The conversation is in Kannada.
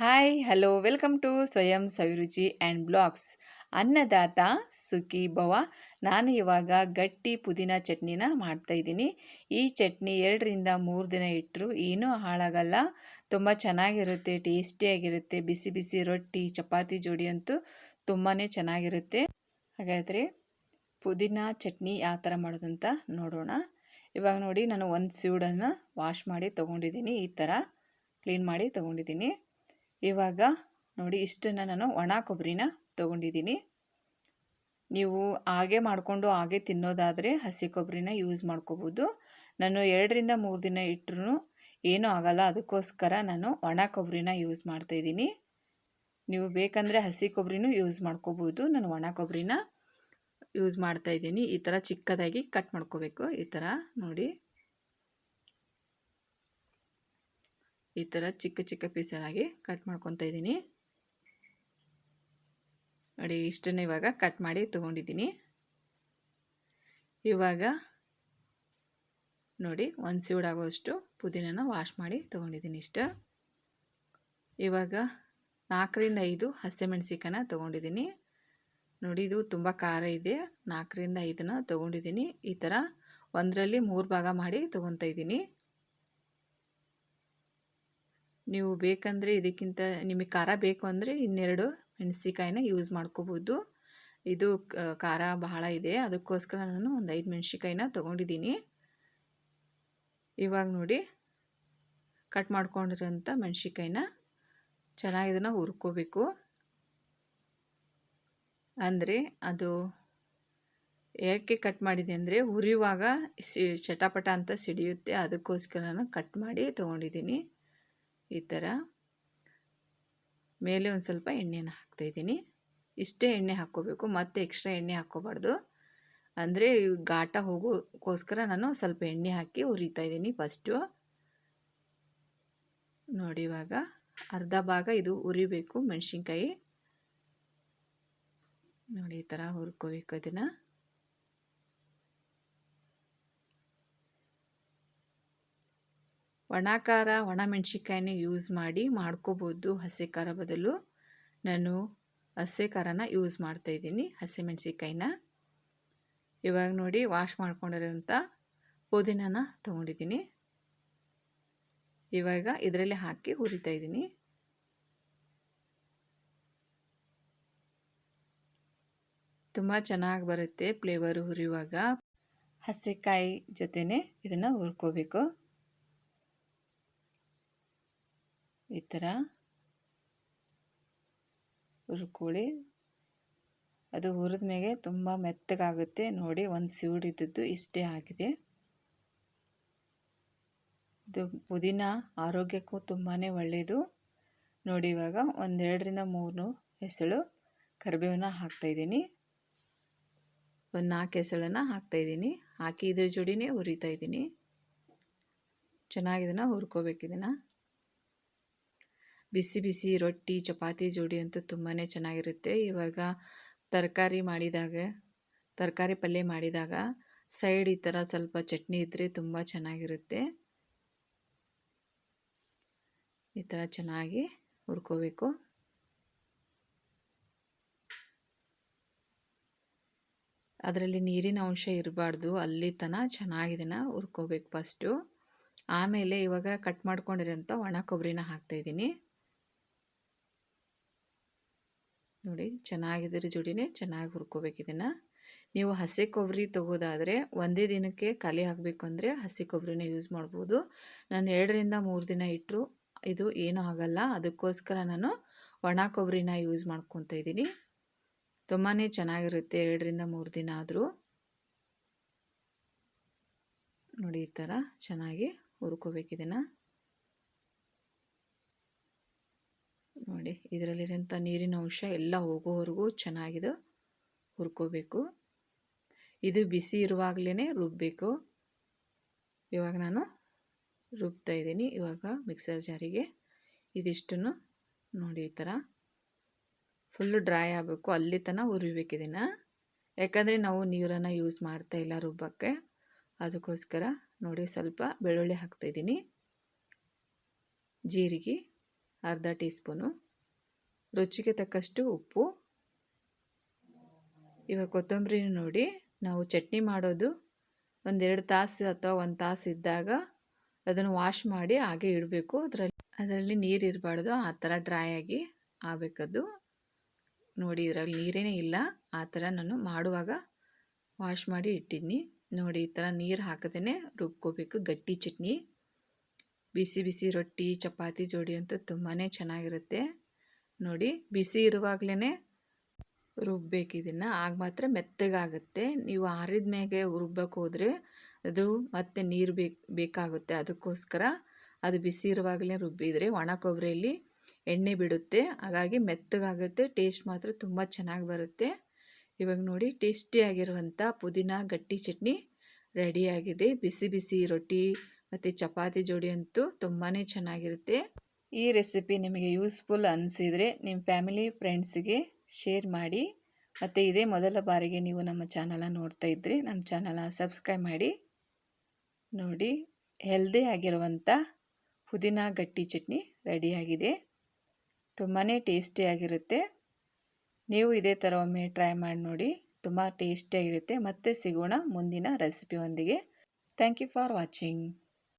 ಹಾಯ್ ಹಲೋ ವೆಲ್ಕಮ್ ಟು ಸ್ವಯಂ ಸವಿರುಚಿ ಆ್ಯಂಡ್ ಬ್ಲಾಗ್ಸ್ ಅನ್ನದಾತ ಸುಖಿ ಭವ ನಾನು ಇವಾಗ ಗಟ್ಟಿ ಪುದೀನ ಚಟ್ನಿನ ಮಾಡ್ತಾಯಿದ್ದೀನಿ ಈ ಚಟ್ನಿ ಎರಡರಿಂದ ಮೂರು ದಿನ ಇಟ್ಟರು ಏನೂ ಹಾಳಾಗಲ್ಲ. ತುಂಬ ಚೆನ್ನಾಗಿರುತ್ತೆ, ಟೇಸ್ಟಿಯಾಗಿರುತ್ತೆ. ಬಿಸಿ ಬಿಸಿ ರೊಟ್ಟಿ, ಚಪಾತಿ ಜೋಡಿ ಅಂತೂ ತುಂಬಾ ಚೆನ್ನಾಗಿರುತ್ತೆ. ಹಾಗಾದರೆ ಪುದೀನ ಚಟ್ನಿ ಯಾವ ಥರ ಮಾಡೋದಂತ ನೋಡೋಣ. ಇವಾಗ ನೋಡಿ, ನಾನು ಒಂದು ಸೀಡನ್ನು ವಾಶ್ ಮಾಡಿ ತೊಗೊಂಡಿದ್ದೀನಿ. ಈ ಥರ ಕ್ಲೀನ್ ಮಾಡಿ ತೊಗೊಂಡಿದ್ದೀನಿ. ಇವಾಗ ನೋಡಿ ಇಷ್ಟನ್ನು ನಾನು ಒಣ ಕೊಬ್ಬರಿನ ತೊಗೊಂಡಿದ್ದೀನಿ. ನೀವು ಹಾಗೆ ಮಾಡಿಕೊಂಡು ಹಾಗೆ ತಿನ್ನೋದಾದರೆ ಹಸಿ ಕೊಬ್ಬರಿನ ಯೂಸ್ ಮಾಡ್ಕೋಬೋದು. ನಾನು ಎರಡರಿಂದ ಮೂರು ದಿನ ಇಟ್ಟರು ಏನೂ ಆಗಲ್ಲ, ಅದಕ್ಕೋಸ್ಕರ ನಾನು ಒಣ ಕೊಬ್ಬರಿನ ಯೂಸ್ ಮಾಡ್ತಾಯಿದ್ದೀನಿ ನೀವು ಬೇಕಂದರೆ ಹಸಿ ಕೊಬ್ಬರಿನೂ ಯೂಸ್ ಮಾಡ್ಕೋಬೋದು. ನಾನು ಒಣ ಕೊಬ್ಬರಿನ ಯೂಸ್ ಮಾಡ್ತಾಯಿದ್ದೀನಿ ಈ ಥರ ಚಿಕ್ಕದಾಗಿ ಕಟ್ ಮಾಡ್ಕೋಬೇಕು. ಈ ಥರ ನೋಡಿ. ಈ ಥರ ಚಿಕ್ಕ ಚಿಕ್ಕ ಪೀಸಲಾಗಿ ಕಟ್ ಮಾಡ್ಕೊತಾ ಇದ್ದೀನಿ. ನೋಡಿ, ಇಷ್ಟನ್ನು ಇವಾಗ ಕಟ್ ಮಾಡಿ ತೊಗೊಂಡಿದ್ದೀನಿ. ಇವಾಗ ನೋಡಿ, ಒಂದು ಸೀಡಾಗೋಷ್ಟು ಪುದೀನನ ವಾಶ್ ಮಾಡಿ ತೊಗೊಂಡಿದ್ದೀನಿ ಇಷ್ಟ. ಇವಾಗ ನಾಲ್ಕರಿಂದ ಐದು ಹಸಿಮೆಣ್ಸಿಕಾಯನ್ನ ತೊಗೊಂಡಿದ್ದೀನಿ. ನೋಡಿ, ಇದು ತುಂಬ ಖಾರ ಇದೆ. ನಾಲ್ಕರಿಂದ ಐದನ್ನ ತೊಗೊಂಡಿದ್ದೀನಿ. ಈ ಥರ ಒಂದರಲ್ಲಿ ಮೂರು ಭಾಗ ಮಾಡಿ ತೊಗೊತಾ ಇದ್ದೀನಿ. ನೀವು ಬೇಕಂದರೆ ಇದಕ್ಕಿಂತ ನಿಮಗೆ ಖಾರ ಬೇಕು ಅಂದರೆ ಇನ್ನೆರಡು ಮೆಣಸಿಕಾಯಿನ ಯೂಸ್ ಮಾಡ್ಕೋಬೋದು. ಇದು ಖಾರ ಬಹಳ ಇದೆ. ಅದಕ್ಕೋಸ್ಕರ ನಾನು ಒಂದು ಐದು ಮೆಣಸಿಕಾಯಿನ ತೊಗೊಂಡಿದ್ದೀನಿ. ಇವಾಗ ನೋಡಿ ಕಟ್ ಮಾಡ್ಕೊಂಡಿರೋಂಥ ಮೆಣಸಿಕಾಯಿನ ಚೆನ್ನಾಗಿ ಇದನ್ನು ಹುರ್ಕೋಬೇಕು. ಅಂದರೆ ಅದು ಏಕೆ ಕಟ್ ಮಾಡಿದೆ ಅಂದರೆ ಹುರಿಯುವಾಗ ಸಿ, ಚಟಪಟ ಅಂತ ಸಿಡಿಯುತ್ತೆ. ಅದಕ್ಕೋಸ್ಕರ ನಾನು ಕಟ್ ಮಾಡಿ ತೊಗೊಂಡಿದ್ದೀನಿ. ಈ ಥರ ಮೇಲೆ ಒಂದು ಸ್ವಲ್ಪ ಎಣ್ಣೆನ ಹಾಕ್ತಾಯಿದ್ದೀನಿ ಇಷ್ಟೇ ಎಣ್ಣೆ ಹಾಕ್ಕೋಬೇಕು, ಮತ್ತೆ ಎಕ್ಸ್ಟ್ರಾ ಎಣ್ಣೆ ಹಾಕ್ಕೋಬಾರ್ದು. ಅಂದರೆ ಘಾಟ ಹೋಗೋಕ್ಕೋಸ್ಕರ ನಾನು ಸ್ವಲ್ಪ ಎಣ್ಣೆ ಹಾಕಿ ಹುರಿತಾ ಇದ್ದೀನಿ ಫಸ್ಟು. ನೋಡಿ ಇವಾಗ ಅರ್ಧ ಭಾಗ ಇದು ಉರಿಬೇಕು ಮೆಣಸಿನ್ಕಾಯಿ. ನೋಡಿ ಈ ಥರ ಹುರ್ಕೋಬೇಕು ಇದನ್ನು. ಒಣ ಖಾರ ಒಣ ಯೂಸ್ ಮಾಡಿ ಮಾಡ್ಕೋಬೋದು ಹಸಿ ಖಾರ ಬದಲು. ನಾನು ಹಸಿ ಖಾರನ ಯೂಸ್ ಮಾಡ್ತಾಯಿದ್ದೀನಿ ಹಸಿ ಮೆಣಸಿನ್ಕಾಯಿನ ಇವಾಗ ನೋಡಿ ವಾಶ್ ಮಾಡ್ಕೊಂಡಿರೋಂಥ ಪುದೀನನ ತೊಗೊಂಡಿದ್ದೀನಿ. ಇವಾಗ ಇದರಲ್ಲಿ ಹಾಕಿ ಹುರಿತಾ ಇದ್ದೀನಿ. ತುಂಬ ಚೆನ್ನಾಗಿ ಬರುತ್ತೆ ಫ್ಲೇವರು ಹುರಿಯುವಾಗ. ಹಸಿಕಾಯಿ ಜೊತೆನೇ ಇದನ್ನು ಹುರ್ಕೋಬೇಕು. ಈ ಥರ ಹುರ್ಕೊಳ್ಳಿ. ಅದು ಹುರಿದ ಮೇಲೆ ತುಂಬ ಮೆತ್ತಗಾಗುತ್ತೆ. ನೋಡಿ, ಒಂದು ಸೀಡಿದ್ದದ್ದು ಇಷ್ಟೇ ಆಗಿದೆ. ಇದು ಪುದೀನ ಆರೋಗ್ಯಕ್ಕೂ ತುಂಬಾ ಒಳ್ಳೆಯದು ನೋಡಿ, ಇವಾಗ ಒಂದೆರಡರಿಂದ ಮೂರು ಹೆಸಳು ಕರಿಬೇವನ್ನ ಹಾಕ್ತಾಯಿದ್ದೀನಿ ಒಂದು ನಾಲ್ಕು ಹೆಸಳನ್ನು ಹಾಕ್ತಾಯಿದ್ದೀನಿ ಹಾಕಿ ಇದ್ರ ಜೋಡಿನೇ ಹುರಿತಾ ಇದ್ದೀನಿ. ಚೆನ್ನಾಗಿದನ್ನು ಹುರ್ಕೋಬೇಕು ಇದನ್ನು. ಬಿಸಿ ಬಿಸಿ ರೊಟ್ಟಿ, ಚಪಾತಿ, ಜೋಡಿ ಅಂತೂ ತುಂಬಾ ಚೆನ್ನಾಗಿರುತ್ತೆ. ಇವಾಗ ತರಕಾರಿ ಮಾಡಿದಾಗ, ತರಕಾರಿ ಪಲ್ಯ ಮಾಡಿದಾಗ ಸೈಡ್ ಈ ಥರ ಸ್ವಲ್ಪ ಚಟ್ನಿ ಇದ್ದರೆ ತುಂಬ ಚೆನ್ನಾಗಿರುತ್ತೆ. ಈ ಥರ ಚೆನ್ನಾಗಿ ಹುರ್ಕೋಬೇಕು. ಅದರಲ್ಲಿ ನೀರಿನ ಅಂಶ ಇರಬಾರ್ದು. ಅಲ್ಲಿ ತನಕ ಚೆನ್ನಾಗಿದೆನ ಹುರ್ಕೋಬೇಕು ಫಸ್ಟು. ಆಮೇಲೆ ಇವಾಗ ಕಟ್ ಮಾಡ್ಕೊಂಡಿರೋಂಥ ಒಣ ಕೊಬ್ಬರಿನ ಹಾಕ್ತಾಯಿದ್ದೀನಿ ನೋಡಿ ಚೆನ್ನಾಗಿದ್ರ ಜೋಡಿನೇ, ಚೆನ್ನಾಗಿ ಹುರ್ಕೋಬೇಕು ಇದನ್ನು. ನೀವು ಹಸಿ ಕೊಬ್ಬರಿ ತೊಗೋದಾದರೆ ಒಂದೇ ದಿನಕ್ಕೆ ಖಾಲಿ ಹಾಕಬೇಕು ಅಂದರೆ ಹಸಿ ಕೊಬ್ಬರಿನ ಯೂಸ್ ಮಾಡ್ಬೋದು. ನಾನು ಎರಡರಿಂದ ಮೂರು ದಿನ ಇಟ್ಟರು ಇದು ಏನೂ ಆಗಲ್ಲ. ಅದಕ್ಕೋಸ್ಕರ ನಾನು ಒಣ ಕೊಬ್ಬರಿನ ಯೂಸ್ ಮಾಡ್ಕೊತ ಇದ್ದೀನಿ. ತುಂಬಾ ಚೆನ್ನಾಗಿರುತ್ತೆ ಎರಡರಿಂದ ಮೂರು ದಿನ ಆದರೂ. ನೋಡಿ, ಈ ಥರ ಚೆನ್ನಾಗಿ ಹುರ್ಕೋಬೇಕು ನೋಡಿ ಇದರಲ್ಲಿರೋಂಥ ನೀರಿನ ಅಂಶ ಎಲ್ಲ ಹೋಗೋವರೆಗೂ ಚೆನ್ನಾಗಿದು ಹುರ್ಕೋಬೇಕು. ಇದು ಬಿಸಿ ಇರುವಾಗಲೇ ರುಬ್ಬಬೇಕು ಇವಾಗ ನಾನು ರುಬ್ತಾ ಇದ್ದೀನಿ. ಇವಾಗ ಮಿಕ್ಸರ್ ಜಾರಿಗೆ ಇದಿಷ್ಟನ್ನು ನೋಡಿ, ಈ ಥರ ಫುಲ್ಲು ಡ್ರೈ ಆಗಬೇಕು. ಅಲ್ಲಿ ತನಕ ಹುರಿಬೇಕು ಇದನ್ನು. ಯಾಕಂದರೆ ನಾವು ನೀರನ್ನು ಯೂಸ್ ಮಾಡ್ತಾ ಇಲ್ಲ ರುಬ್ಬಕ್ಕೆ. ಅದಕ್ಕೋಸ್ಕರ ನೋಡಿ, ಸ್ವಲ್ಪ ಬೆಳ್ಳುಳ್ಳಿ ಹಾಕ್ತಾಯಿದ್ದೀನಿ ಜೀರಿಗೆ ಅರ್ಧ ಟೀ ಸ್ಪೂನು ರುಚಿಗೆ ತಕ್ಕಷ್ಟು ಉಪ್ಪು. ಇವಾಗ ಕೊತ್ತಂಬರಿ ನೋಡಿ, ನಾವು ಚಟ್ನಿ ಮಾಡೋದು ಒಂದೆರಡು ತಾಸು ಅಥವಾ ಒಂದು ತಾಸು ಇದ್ದಾಗ ಅದನ್ನು ವಾಶ್ ಮಾಡಿ ಹಾಗೆ ಇಡಬೇಕು. ಅದರಲ್ಲಿ ಅದರಲ್ಲಿ ನೀರು ಇರಬಾರ್ದು, ಆ ಥರ ಡ್ರೈ ಆಗಿ ಆಗಬೇಕದು. ನೋಡಿ, ಇದರಲ್ಲಿ ನೀರೇನೇ ಇಲ್ಲ, ಆ ಥರ ನಾನು ಮಾಡುವಾಗ ವಾಶ್ ಮಾಡಿ ಇಟ್ಟಿದ್ದೀನಿ ನೋಡಿ, ಈ ಥರ ನೀರು ಹಾಕದೇ ರುಬ್ಕೋಬೇಕು. ಗಟ್ಟಿ ಚಟ್ನಿ. ಬಿಸಿ ಬಿಸಿ ರೊಟ್ಟಿ, ಚಪಾತಿ ಜೋಡಿ ಅಂತೂ ತುಂಬಾ ಚೆನ್ನಾಗಿರುತ್ತೆ. ನೋಡಿ, ಬಿಸಿ ಇರುವಾಗಲೇ ರುಬ್ಬೇಕು ಇದನ್ನು. ಆಗ ಮಾತ್ರ ಮೆತ್ತಗಾಗುತ್ತೆ. ನೀವು ಆರಿದ ಮ್ಯಾಗೆ ರುಬ್ಬಕ್ಕೆ ಹೋದರೆ ಅದು ಮತ್ತೆ ನೀರು ಬೇಕು, ಬೇಕಾಗುತ್ತೆ. ಅದಕ್ಕೋಸ್ಕರ ಅದು ಬಿಸಿ ಇರುವಾಗಲೇ ರುಬ್ಬಿದರೆ ಒಣ ಕೊಬ್ಬರಿಯಲ್ಲಿ ಎಣ್ಣೆ ಬಿಡುತ್ತೆ. ಹಾಗಾಗಿ ಮೆತ್ತಗಾಗುತ್ತೆ, ಟೇಸ್ಟ್ ಮಾತ್ರ ತುಂಬ ಚೆನ್ನಾಗಿ ಬರುತ್ತೆ. ಇವಾಗ ನೋಡಿ ಟೇಸ್ಟಿಯಾಗಿರುವಂಥ ಪುದೀನ ಗಟ್ಟಿ ಚಟ್ನಿ ರೆಡಿಯಾಗಿದೆ ಬಿಸಿ ಬಿಸಿ ರೊಟ್ಟಿ ಮತ್ತು ಚಪಾತಿ ಜೋಡಿ ಅಂತೂ ತುಂಬಾ ಚೆನ್ನಾಗಿರುತ್ತೆ. ಈ ರೆಸಿಪಿ ನಿಮಗೆ ಯೂಸ್ಫುಲ್ ಅನಿಸಿದರೆ ನಿಮ್ಮ ಫ್ಯಾಮಿಲಿ ಫ್ರೆಂಡ್ಸಿಗೆ ಶೇರ್ ಮಾಡಿ. ಮತ್ತು ಇದೇ ಮೊದಲ ಬಾರಿಗೆ ನೀವು ನಮ್ಮ ಚಾನಲ ನೋಡ್ತಾ ಇದ್ದರೆ ನಮ್ಮ ಚಾನಲ ಸಬ್ಸ್ಕ್ರೈಬ್ ಮಾಡಿ. ನೋಡಿ ಹೆಲ್ದಿ ಆಗಿರುವಂಥ ಪುದೀನ ಗಟ್ಟಿ ಚಟ್ನಿ ರೆಡಿಯಾಗಿದೆ. ತುಂಬಾ ಟೇಸ್ಟಿಯಾಗಿರುತ್ತೆ ನೀವು ಇದೇ ಥರ ಒಮ್ಮೆ ಟ್ರೈ ಮಾಡಿ ನೋಡಿ, ತುಂಬ ಟೇಸ್ಟಿಯಾಗಿರುತ್ತೆ ಮತ್ತೆ ಸಿಗೋಣ ಮುಂದಿನ ರೆಸಿಪಿಯೊಂದಿಗೆ. Thank you for watching.